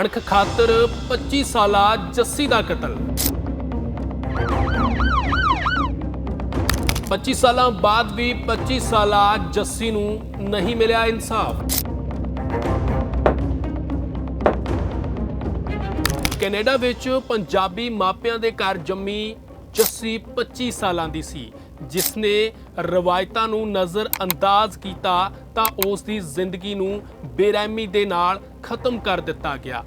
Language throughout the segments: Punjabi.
ਅਣਖ ਖਾਤਰ 25 ਸਾਲਾ ਜੱਸੀ ਦਾ ਕਤਲ। 25 ਸਾਲਾਂ ਬਾਅਦ ਵੀ 25 ਸਾਲਾ ਜੱਸੀ ਨੂੰ ਨਹੀਂ ਮਿਲਿਆ ਇਨਸਾਫ। ਕੈਨੇਡਾ ਵਿੱਚ ਪੰਜਾਬੀ ਮਾਪਿਆਂ ਦੇ ਘਰ ਜੰਮੀ ਜੱਸੀ 25 ਸਾਲਾਂ ਦੀ ਸੀ। ਜਿਸ ਨੇ ਰਵਾਇਤਾਂ ਨੂੰ ਨਜ਼ਰ ਅੰਦਾਜ਼ ਕੀਤਾ ਤਾਂ ਉਸ ਦੀ ਜ਼ਿੰਦਗੀ ਨੂੰ ਬੇਰਹਿਮੀ ਦੇ ਨਾਲ ਖਤਮ ਕਰ ਦਿੱਤਾ ਗਿਆ।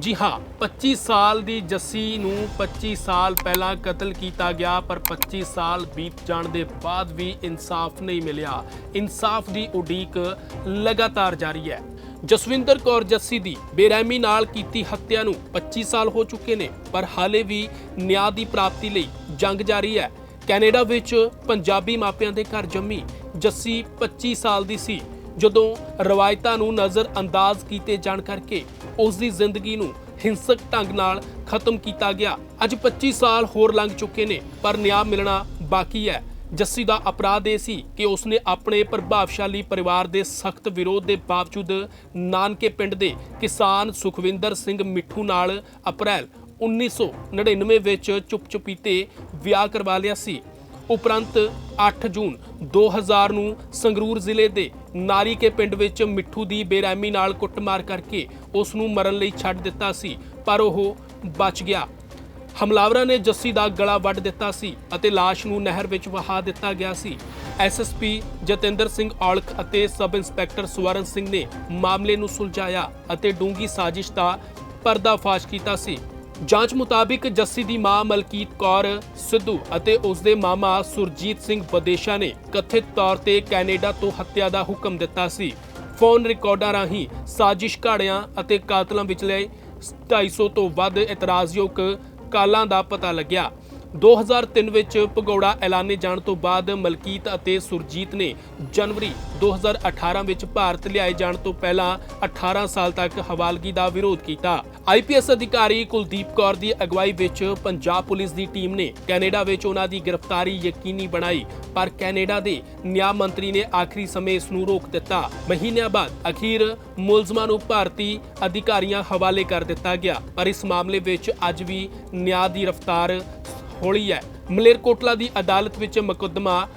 ਜੀ ਹਾਂ 25 ਸਾਲ ਦੀ ਜੱਸੀ ਨੂੰ 25 ਸਾਲ ਪਹਿਲਾਂ ਕਤਲ ਕੀਤਾ ਗਿਆ, ਪਰ 25 ਸਾਲ ਬੀਤ ਜਾਣ ਦੇ ਬਾਅਦ ਵੀ ਇਨਸਾਫ ਨਹੀਂ ਮਿਲਿਆ। ਇਨਸਾਫ ਦੀ ਉਡੀਕ ਲਗਾਤਾਰ ਜਾਰੀ ਹੈ। ਜਸਵਿੰਦਰ ਕੌਰ ਜੱਸੀ ਦੀ ਬੇਰਹਿਮੀ ਨਾਲ ਕੀਤੀ ਹੱਤਿਆ ਨੂੰ 25 ਸਾਲ ਹੋ ਚੁੱਕੇ ਨੇ, ਪਰ ਹਾਲੇ ਵੀ ਨਿਆਂ ਦੀ ਪ੍ਰਾਪਤੀ ਲਈ ਜੰਗ ਜਾਰੀ ਹੈ। ਕੈਨੇਡਾ ਵਿੱਚ ਪੰਜਾਬੀ ਮਾਪਿਆਂ ਦੇ ਘਰ ਜੰਮੀ ਜੱਸੀ 25 ਸਾਲ ਦੀ ਸੀ। ਜਦੋਂ ਰਵਾਇਤਾਂ ਨੂੰ ਨਜ਼ਰ ਅੰਦਾਜ਼ ਕੀਤੇ ਜਾਣ ਕਰਕੇ ਉਸ ਦੀ ਜ਼ਿੰਦਗੀ ਨੂੰ ਹਿੰਸਕ ਢੰਗ ਨਾਲ ਖਤਮ ਕੀਤਾ ਗਿਆ। ਅੱਜ 25 ਸਾਲ ਹੋਰ ਲੰਘ ਚੁੱਕੇ ਨੇ, ਪਰ ਨਿਆਂ ਮਿਲਣਾ ਬਾਕੀ ਹੈ। ਜੱਸੀ ਦਾ ਅਪਰਾਧ ਇਹ ਸੀ ਕਿ ਉਸਨੇ ਆਪਣੇ ਪ੍ਰਭਾਵਸ਼ਾਲੀ ਪਰਿਵਾਰ ਦੇ ਸਖਤ ਵਿਰੋਧ ਦੇ ਬਾਵਜੂਦ ਨਾਨਕੇ ਪਿੰਡ ਦੇ ਕਿਸਾਨ ਸੁਖਵਿੰਦਰ ਸਿੰਘ ਮਿੱਠੂ ਨਾਲ ਅਪ੍ਰੈਲ 1999 ਵਿੱਚ ਚੁੱਪ-ਚੁਪੀਤੇ ਵਿਆਹ ਕਰਵਾ ਲਿਆ ਸੀ। ਉਪਰੰਤ 8 ਜੂਨ 2000 ਨੂੰ ਸੰਗਰੂਰ ਜ਼ਿਲ੍ਹੇ ਦੇ ਨਾਰੀਕੇ ਪਿੰਡ ਵਿੱਚ ਮਿੱਠੂ ਦੀ ਬੇਰਹਿਮੀ ਨਾਲ ਕੁੱਟਮਾਰ ਕਰਕੇ ਉਸ ਨੂੰ ਮਰਨ ਲਈ ਛੱਡ ਦਿੱਤਾ ਸੀ, ਪਰ ਉਹ ਬਚ ਗਿਆ। ਹਮਲਾਵਰਾਂ ਨੇ ਜੱਸੀ ਦਾ ਗਲਾ ਵੱਢ ਦਿੱਤਾ ਸੀ ਅਤੇ ਲਾਸ਼ ਨੂੰ ਨਹਿਰ ਵਿੱਚ ਵਹਾ ਦਿੱਤਾ ਗਿਆ ਸੀ। ਐਸਐਸਪੀ ਜਤਿੰਦਰ ਸਿੰਘ ਔਲਖ ਅਤੇ ਸਬ ਇੰਸਪੈਕਟਰ ਸਵਰਨ ਸਿੰਘ ਨੇ ਮਾਮਲੇ ਨੂੰ ਸੁਲਝਾਇਆ ਅਤੇ ਡੂੰਗੀ ਸਾਜ਼ਿਸ਼ ਦਾ ਪਰਦਾਫਾਸ਼ ਕੀਤਾ ਸੀ। ਜਾਂਚ ਮੁਤਾਬਿਕ ਜੱਸੀ ਦੀ ਮਾਂ ਮਲਕੀਤ ਕੌਰ, ਸਿੱਧੂ ਅਤੇ ਉਸ ਦੇ ਮਾਮਾ ਸੁਰਜੀਤ ਸਿੰਘ ਬਦੇਸ਼ਾ ਨੇ ਕਥਿਤ ਤੌਰ ਤੇ ਕੈਨੇਡਾ ਤੋਂ ਹੱਤਿਆ ਦਾ ਹੁਕਮ ਦਿੱਤਾ ਸੀ। ਫੋਨ ਰਿਕਾਰਡਾਂ ਰਾਹੀਂ ਸਾਜ਼ਿਸ਼ ਘਾੜਿਆਂ ਅਤੇ ਕਾਤਲਾਂ ਵਿਚਲੇ 250 ਤੋਂ ਵੱਧ ਇਤਰਾਜ਼ਯੋਗ ਕਾਲਾਂ ਦਾ ਪਤਾ ਲੱਗਿਆ। 2003 ਵਿੱਚ ਭਗੌੜਾ ਐਲਾਨੇ ਜਾਣ ਤੋਂ ਬਾਅਦ ਮਲਕੀਤ ਅਤੇ ਸੁਰਜੀਤ ਨੇ ਜਨਵਰੀ 2018 ਵਿੱਚ ਭਾਰਤ ਲਿਆਏ ਜਾਣ ਤੋਂ ਪਹਿਲਾਂ 18 ਸਾਲ ਤੱਕ ਹਵਾਲਗੀ ਦਾ ਵਿਰੋਧ ਕੀਤਾ। ਆਈਪੀਐਸ ਅਧਿਕਾਰੀ ਕੁਲਦੀਪ ਕੌਰ ਦੀ ਅਗਵਾਈ ਵਿੱਚ ਪੰਜਾਬ ਪੁਲਿਸ ਦੀ ਟੀਮ ਨੇ ਕੈਨੇਡਾ ਵਿੱਚ ਉਹਨਾਂ ਦੀ ਗ੍ਰਿਫਤਾਰੀ ਯਕੀਨੀ ਬਣਾਈ, ਪਰ ਕੈਨੇਡਾ ਦੇ ਨਿਆਂ ਮੰਤਰੀ ਨੇ ਆਖਰੀ ਸਮੇਂ ਇਸ ਨੂੰ ਰੋਕ ਦਿੱਤਾ। ਮਹੀਨਿਆਂ ਬਾਅਦ ਅਖੀਰ ਮੁਲਜ਼ਮਾਂ ਨੂੰ ਭਾਰਤੀ ਅਧਿਕਾਰੀਆਂ ਹਵਾਲੇ ਕਰ ਦਿੱਤਾ ਗਿਆ, ਪਰ ਇਸ ਮਾਮਲੇ ਵਿੱਚ ਅੱਜ ਵੀ ਨਿਆਂ ਦੀ ਰਫ਼ਤਾਰ ਹੌਲੀ ਹੈ। ਮਲੇਰਕੋਟਲਾ ਦੀ ਅਦਾਲਤ ਵਿੱਚ ਮੁਕੱਦਮਾ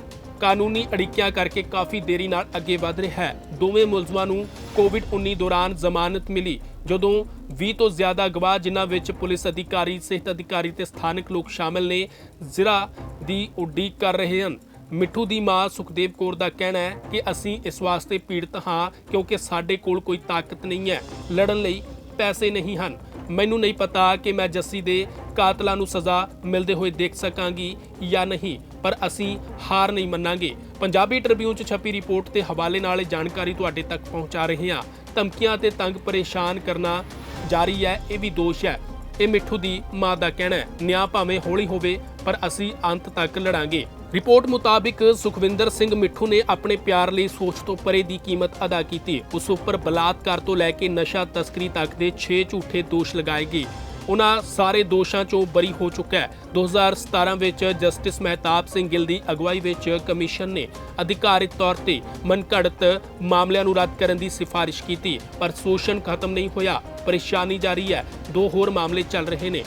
ਕਾਨੂੰਨੀ ਅੜਿੱਕਿਆਂ ਕਰਕੇ ਕਾਫੀ ਦੇਰੀ ਨਾਲ ਅੱਗੇ ਵਧ ਰਿਹਾ ਹੈ। ਦੋਵੇਂ ਮੁਲਜ਼ਮਾਂ ਨੂੰ ਕੋਵਿਡ-19 ਦੌਰਾਨ ਜ਼ਮਾਨਤ ਮਿਲੀ, ਜਦੋਂ 20 ਤੋਂ ਜ਼ਿਆਦਾ ਗਵਾਹ, ਜਿਨ੍ਹਾਂ ਵਿੱਚ ਪੁਲਿਸ ਅਧਿਕਾਰੀ, ਸਿਹਤ ਅਧਿਕਾਰੀ ਤੇ ਸਥਾਨਕ ਲੋਕ ਸ਼ਾਮਲ ਨੇ, ਜ਼ਿਲ੍ਹਾ ਦੀ ਉਡੀਕ ਕਰ ਰਹੇ ਹਨ। ਮਿੱਠੂ ਦੀ ਮਾਂ ਸੁਖਦੇਵ ਕੌਰ ਦਾ ਕਹਿਣਾ ਹੈ ਕਿ ਅਸੀਂ ਇਸ ਵਾਸਤੇ ਪੀੜਤ ਹਾਂ, ਕਿਉਂਕਿ ਸਾਡੇ ਕੋਲ ਕੋਈ ਤਾਕਤ ਨਹੀਂ ਹੈ। ਲੜਨ ਲਈ ਪੈਸੇ ਨਹੀਂ ਹਨ। ਮੈਨੂੰ ਨਹੀਂ ਪਤਾ ਕਿ ਮੈਂ ਜੱਸੀ ਦੇ ਕਾਤਲਾਂ ਨੂੰ ਸਜ਼ਾ ਮਿਲਦੇ ਹੋਏ ਦੇਖ ਸਕਾਂਗੀ ਜਾਂ ਨਹੀਂ, ਪਰ ਅਸੀਂ ਹਾਰ ਨਹੀਂ ਮੰਨਾਂਗੇ। ਪੰਜਾਬੀ ਟ੍ਰਿਬਿਊਨ 'ਚ ਛਪੀ ਰਿਪੋਰਟ ਦੇ ਹਵਾਲੇ ਨਾਲ ਇਹ ਜਾਣਕਾਰੀ ਤੁਹਾਡੇ ਤੱਕ ਪਹੁੰਚਾ ਰਹੇ ਹਾਂ। ਧਮਕੀਆਂ ਤੇ ਤੰਗ ਪਰੇਸ਼ਾਨ ਕਰਨਾ ਜਾਰੀ ਹੈ, ਇਹ ਵੀ ਦੋਸ਼ ਹੈ। ਇਹ ਮਿੱਠੂ ਦੀ ਮਾਂ ਦਾ ਕਹਿਣਾ ਹੈ, ਨਿਆਂ ਭਾਵੇਂ ਹੌਲੀ ਹੋਵੇ, ਪਰ ਅਸੀਂ ਅੰਤ ਤੱਕ ਲੜਾਂਗੇ। ਰਿਪੋਰਟ ਮੁਤਾਬਿਕ ਸੁਖਵਿੰਦਰ ਸਿੰਘ ਮਿੱਠੂ ਨੇ ਆਪਣੇ ਪਿਆਰ ਲਈ ਸੋਚ ਤੋਂ ਪਰੇ ਦੀ ਕੀਮਤ ਅਦਾ ਕੀਤੀ। ਉਸ ਉੱਪਰ ਬਲਾਤਕਾਰ ਤੋਂ ਲੈ ਕੇ ਨਸ਼ਾ ਤਸਕਰੀ ਤੱਕ ਦੇ 6 ਝੂਠੇ ਦੋਸ਼ ਲਗਾਏ ਗਏ। ਉਹਨਾਂ ਸਾਰੇ ਦੋਸ਼ਾਂ ਚੋਂ ਬਰੀ ਹੋ ਚੁੱਕਾ ਹੈ। 2017 ਵਿੱਚ ਜਸਟਿਸ ਮਹਿਤਾਬ ਸਿੰਘ ਗਿੱਲ ਦੀ ਅਗਵਾਈ ਵਿੱਚ ਕਮਿਸ਼ਨ ਨੇ ਅਧਿਕਾਰਿਤ ਤੌਰ ਤੇ ਮਨਘੜਤ ਮਾਮਲਿਆਂ ਨੂੰ ਰੱਦ ਕਰਨ ਦੀ ਸਿਫਾਰਿਸ਼ ਕੀਤੀ। ਪਰ ਸ਼ੋਸ਼ਣ ਖਤਮ ਨਹੀਂ ਹੋਇਆ। ਪਰੇਸ਼ਾਨੀ ਜਾਰੀ ਹੈ। ਦੋ ਹੋਰ ਮਾਮਲੇ ਚੱਲ ਰਹੇ ਨੇ।